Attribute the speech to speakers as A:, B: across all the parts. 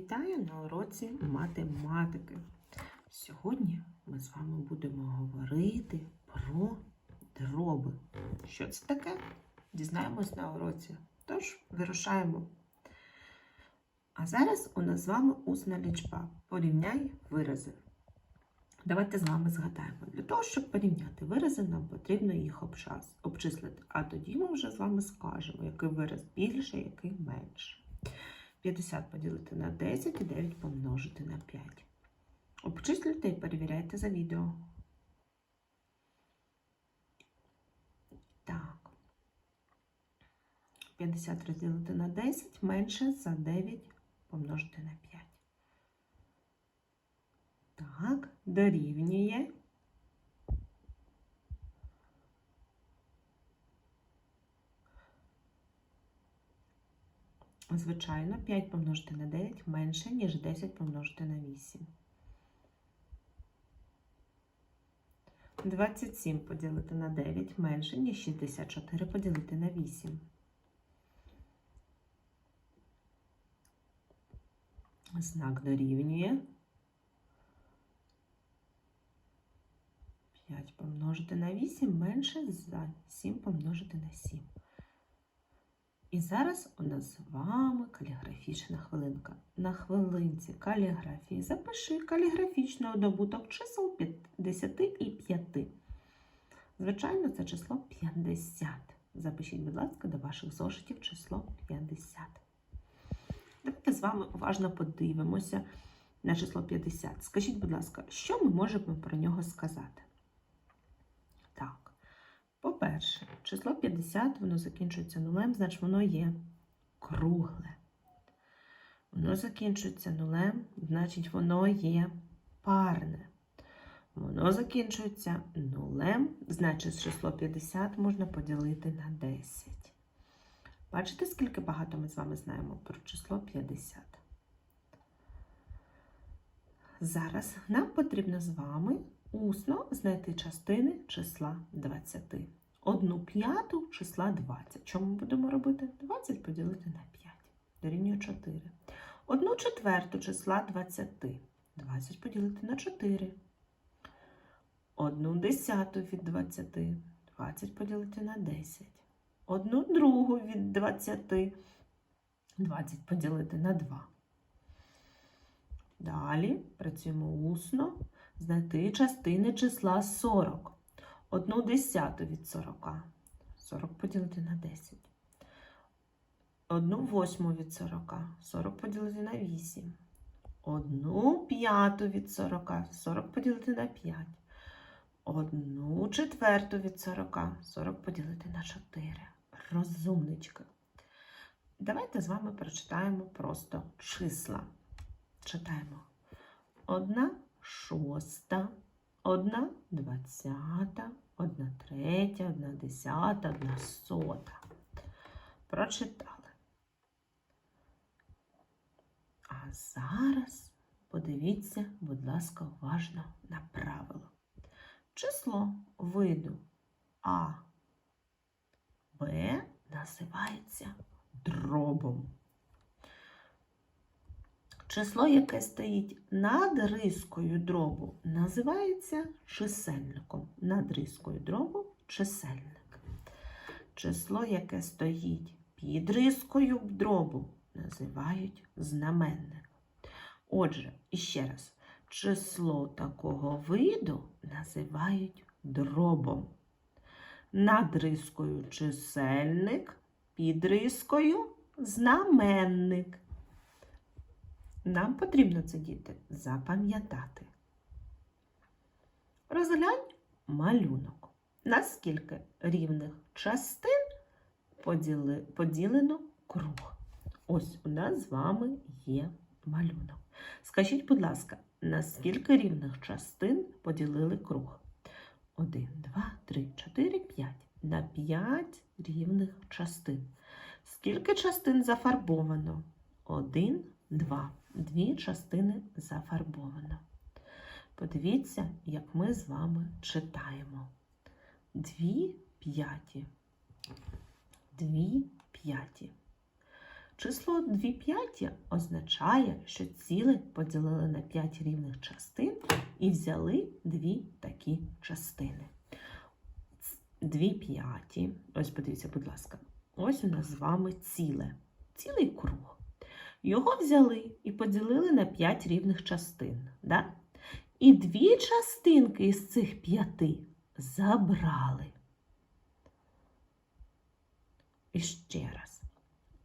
A: Вітаю на уроці математики. Сьогодні ми з вами будемо говорити про дроби. Що це таке? Дізнаємось на уроці. Тож, вирушаємо. А зараз у нас з вами усна лічба. Порівняй вирази. Давайте з вами згадаємо. Для того, щоб порівняти вирази, нам потрібно їх обчислити. А тоді ми вже з вами скажемо, який вираз більше, який менше. 50 поділити на 10 і 9 помножити на 5. Обчислюйте і перевіряйте за відео. Так. 50 розділити на 10 менше за 9 помножити на 5. Так, дорівнює. Звичайно, 5 помножити на 9 менше, ніж 10 помножити на 8. 27 поділити на 9 менше, ніж 64 поділити на 8. Знак дорівнює. 5 помножити на 8 менше за 7 помножити на 7. І зараз у нас з вами каліграфічна хвилинка. На хвилинці каліграфії запиши каліграфічний добуток чисел 50 і 5. Звичайно, це число 50. Запишіть, будь ласка, до ваших зошитів число 50. Давайте з вами уважно подивимося на число 50. Скажіть, будь ласка, що ми можемо про нього сказати? По-перше, число 50, воно закінчується нулем, значить воно є кругле. Воно закінчується нулем, значить воно є парне. Воно закінчується нулем, значить число 50 можна поділити на 10. Бачите, скільки багато ми з вами знаємо про число 50? Зараз нам потрібно з вами усно знайти частини числа 20. Одну п'яту числа 20. Що ми будемо робити? 20 поділити на 5. Дорівнює 4. Одну четверту числа 20. 20 поділити на 4. Одну десяту від 20. 20 поділити на 10. Одну другу від 20. 20 поділити на 2. Далі працюємо усно знайти частини числа 40. Одну десяту від 40. 40 поділити на 10. Одну восьму від 40. 40 поділити на 8. Одну п'яту від 40. 40 поділити на 5. Одну четверту від 40. 40 поділити на 4. Розумничка. Давайте з вами прочитаємо просто числа. Читаємо. Одна шоста, одна двадцята, одна третя, одна десята, одна сота. Прочитали. А зараз подивіться, будь ласка, уважно на правило. Число виду А, Б називається дробом. Число, яке стоїть над рискою дробу, називається чисельником. Над рискою дробу чисельник. Число, яке стоїть під рискою дробу, називають знаменник. Отже, іще раз, число такого виду називають дробом. Над рискою чисельник, під рискою знаменник. Нам потрібно це діти запам'ятати. Розглянь малюнок. На скільки рівних частин поділи, поділено круг? Ось у нас з вами є малюнок. Скажіть, будь ласка, на скільки рівних частин поділили круг? 1, 2, 3, 4, 5. На 5 рівних частин. Скільки частин зафарбовано? 1, 2. Дві частини зафарбовано. Подивіться, як ми з вами читаємо. Дві п'яті. Дві п'яті. Число 2 п'яті означає, що ціле поділили на 5 рівних частин і взяли дві такі частини. 2 п'яті. Ось подивіться, будь ласка. Ось у нас з вами ціле. Цілий круг. Його взяли і поділили на 5 рівних частин. Да? І дві частинки із цих п'яти забрали. І ще раз.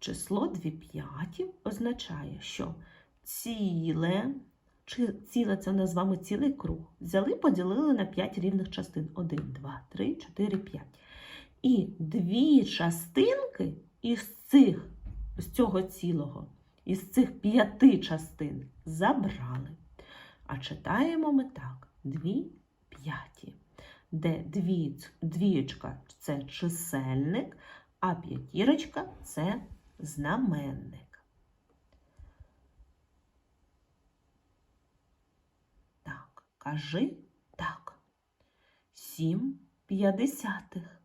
A: Число 2 п'яті означає, що ціле, чи ціле це у цілий круг, взяли, поділили на 5 рівних частин. 1, 2, 3, 4, 5. І дві частинки із цих, з цього цілого, із цих п'яти частин забрали. А читаємо ми так: дві п'яті, де дві, двієчка це чисельник, а п'ятірочка це знаменник. Так, кажи так. Сім п'ятдесятих.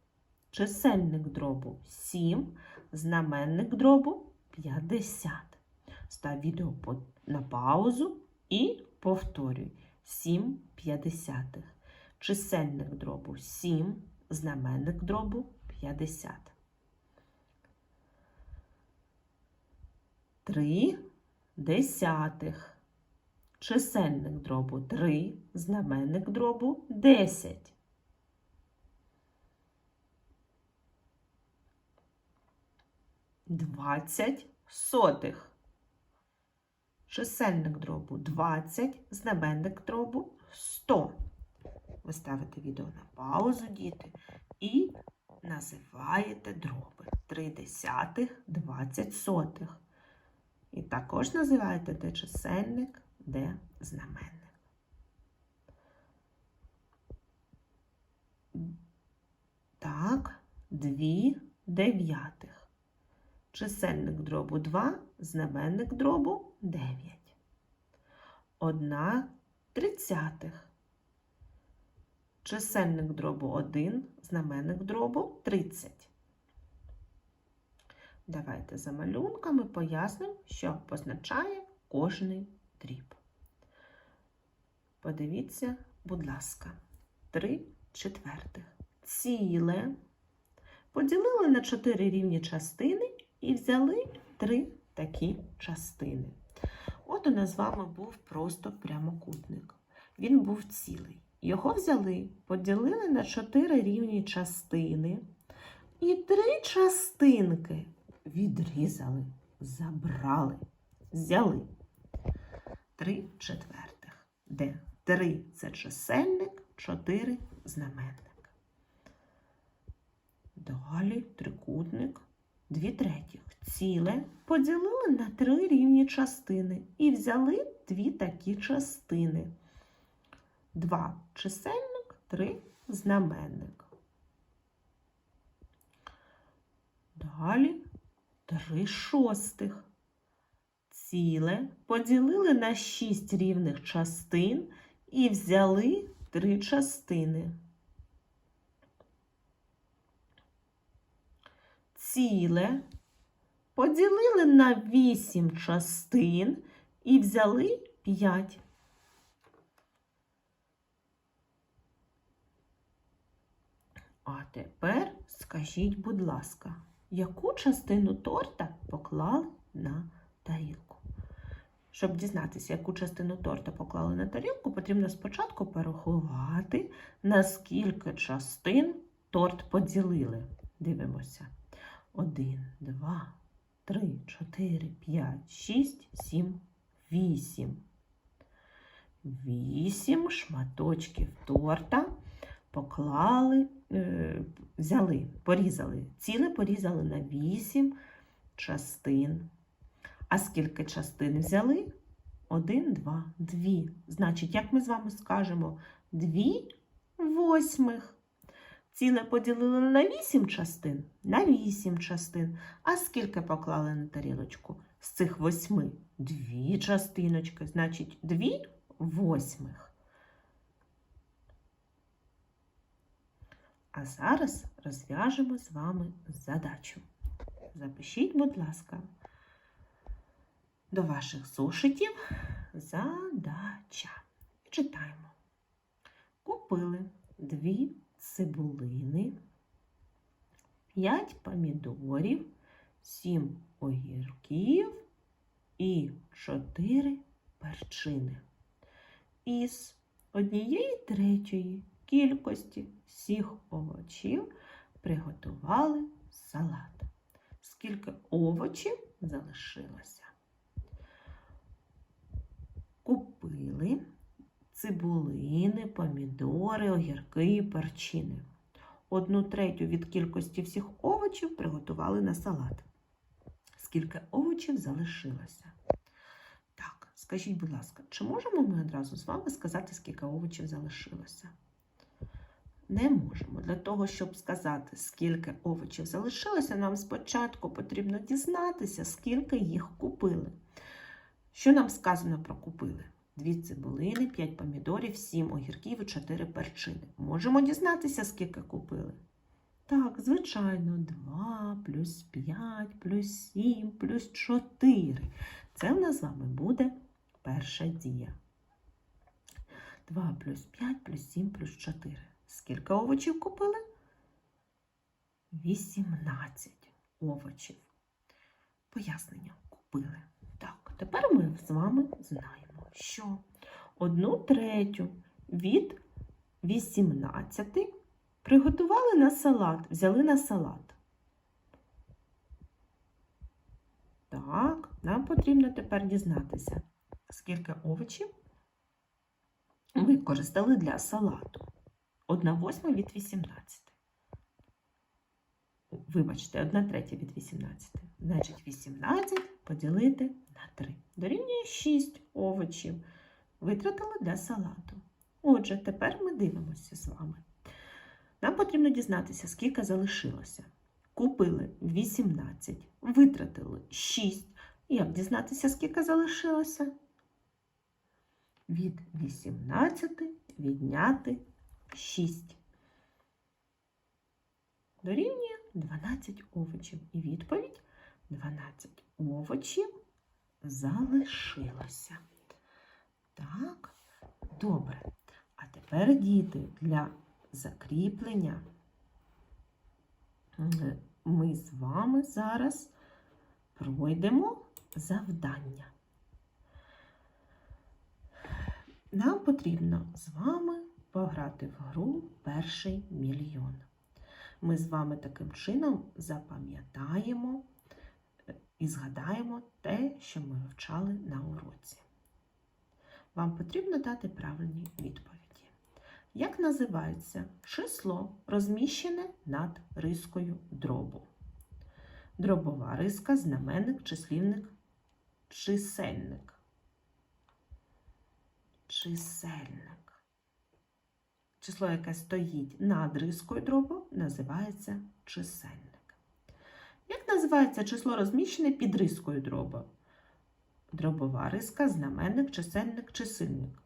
A: Чисельник дробу 7, знаменник дробу 50. Став відео на паузу і повторюй. 7 п'ятдесятих. Чисельник дробу 7, знаменник дробу 50. 3 десятих. Чисельник дробу 3, знаменник дробу 10. Двадцять сотих. Чисельник дробу 20, знаменник дробу 100. Ви ставите відео на паузу, діти, і називаєте дроби 3 десятих, 20 сотих. І також називаєте де чисельник, де знаменник. Так, 2 дев'ятих. Чисельник дробу 2, знаменник дробу 9. Одна тридцятих. Чисельник дробу 1, знаменник дробу 30. Давайте за малюнками пояснимо, що позначає кожний дріб. Подивіться, будь ласка, 3 четвертих. Ціле поділили на 4 рівні частини і взяли 3 такі частини. От у нас з вами був просто прямокутник. Він був цілий. Його взяли, поділили на 4 рівні частини. І три частинки відрізали, забрали, взяли. Три четвертих, де три це чисельник, чотири знаменник. Далі трикутник, дві третіх. Ціле поділили на три рівні частини і взяли дві такі частини. Два чисельник, три знаменник. Далі три шостих. Ціле поділили на шість рівних частин і взяли три частини. Ціле поділили на вісім частин і взяли п'ять. А тепер скажіть, будь ласка, яку частину торта поклали на тарілку? Щоб дізнатися, яку частину торта поклали на тарілку, потрібно спочатку порахувати, на скільки частин торт поділили. Дивимося. 1, 2, 3, 4, 5, 6, 7, 8. 8 шматочків торта поклали, е, взяли, порізали. Ціле порізали на 8 частин. А скільки частин взяли? Один, два, дві. Значить, як ми з вами скажемо, дві восьмих. Ціле поділили на вісім частин? На вісім частин. А скільки поклали на тарілочку? З цих восьми дві частиночки, значить, дві восьмих. А зараз розв'яжемо з вами задачу. Запишіть, будь ласка, До ваших зошитів задача. Читаємо. Купили дві цибулини, п'ять помідорів, сім огірків і чотири перчини. Із однієї третьої кількості всіх овочів приготували салат. Скільки овочів залишилося? Купили цибулини, помідори, огірки і перчини. Одну третю від кількості всіх овочів приготували на салат. Скільки овочів залишилося? Так, скажіть, будь ласка, чи можемо ми одразу з вами сказати, скільки овочів залишилося? Не можемо. Для того, щоб сказати, скільки овочів залишилося, нам спочатку потрібно дізнатися, скільки їх купили. Що нам сказано про купили? Дві цибулини, 5 помідорів, 7 огірків і 4 перчини. Можемо дізнатися, скільки купили? Так, звичайно, 2 плюс 5 плюс 7 плюс 4. Це в нас з вами буде перша дія. 2 плюс 5 плюс 7 плюс 4. Скільки овочів купили? 18 овочів. Пояснення купили. Так, тепер ми з вами знаємо, що одну третю від 18 приготували на салат, взяли на салат. Так, нам потрібно тепер дізнатися, скільки овочів використали для салату. 1 восьма від 18. Вибачте, 1 третя від 18. Значить, 18 поділити на 3. Дорівнює 6 овочів. Витратили для салату. Отже, тепер ми дивимося з вами. Нам потрібно дізнатися, скільки залишилося. Купили 18, витратили 6. Як дізнатися, скільки залишилося? Від 18 відняти 6. Дорівнює 12 овочів. І відповідь 12 овочів залишилося. Так, добре. А тепер, діти, для закріплення ми з вами зараз пройдемо завдання. Нам потрібно з вами пограти в гру перший мільйон. Ми з вами таким чином запам'ятаємо і згадаємо те, що ми вивчали на уроці. Вам потрібно дати правильні відповіді. Як називається число, розміщене над рискою дробу? Дробова риска, знаменник, числівник, чисельник. Чисельник. Число, яке стоїть над рискою дробу, називається чисельник. Як називається число розміщене під рискою дробу? Дробова риска, знаменник, чисельник, чисельник.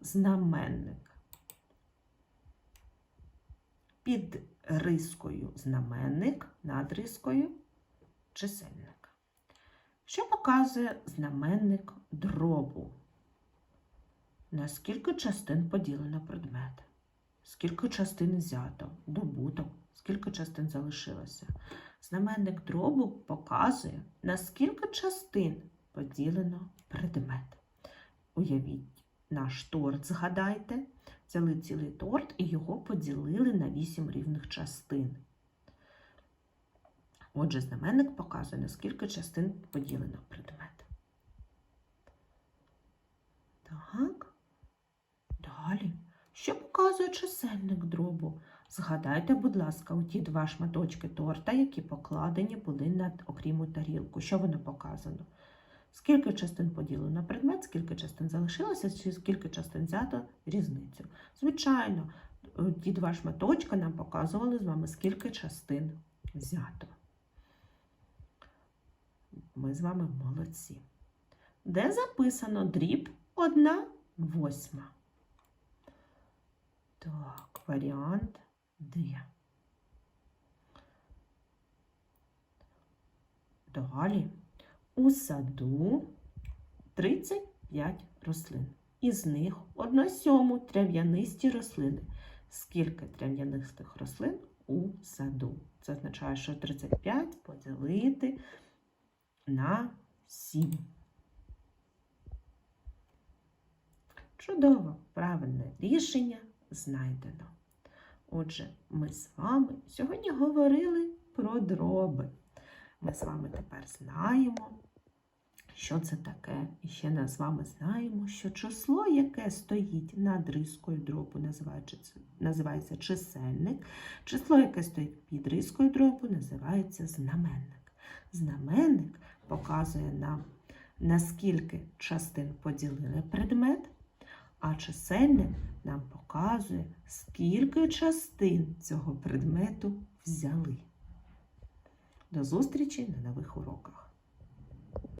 A: Знаменник. Під рискою знаменник, над рискою чисельник. Що показує знаменник дробу? На скільки частин поділено предмет? Скільки частин взято? Добуток, скільки частин залишилося? Знаменник дробу показує, на скільки частин поділено предмет. Уявіть, наш торт, згадайте, взяли цілий торт і його поділили на 8 рівних частин. Отже, знаменник показує, на скільки частин поділено предмет. Так. Далі. Що показує чисельник дробу? Згадайте, будь ласка, у ті два шматочки торта, які покладені були над окріму тарілку. Що воно показано? Скільки частин поділено на предмет, скільки частин залишилося, скільки частин взято різницю. Звичайно, ті два шматочка нам показували з вами, скільки частин взято. Ми з вами молодці. Де записано дріб 1 восьма? Так, варіант Д. Далі У саду 35 рослин. Із них одна сьому трав'янисті рослини. Скільки трав'янистих рослин у саду? Це означає, що 35 поділити на 7. Чудово, правильне рішення знайдено. Отже, ми з вами сьогодні говорили про дроби. Ми з вами тепер знаємо, що це таке. І ще ми з вами знаємо, що число, яке стоїть над рискою дробу, називається, називається чисельник. Число, яке стоїть під рискою дробу, називається знаменник. Знаменник показує нам, наскільки частин поділили предмет, а чисельник нам показує, скільки частин цього предмету взяли. До зустрічі на нових уроках.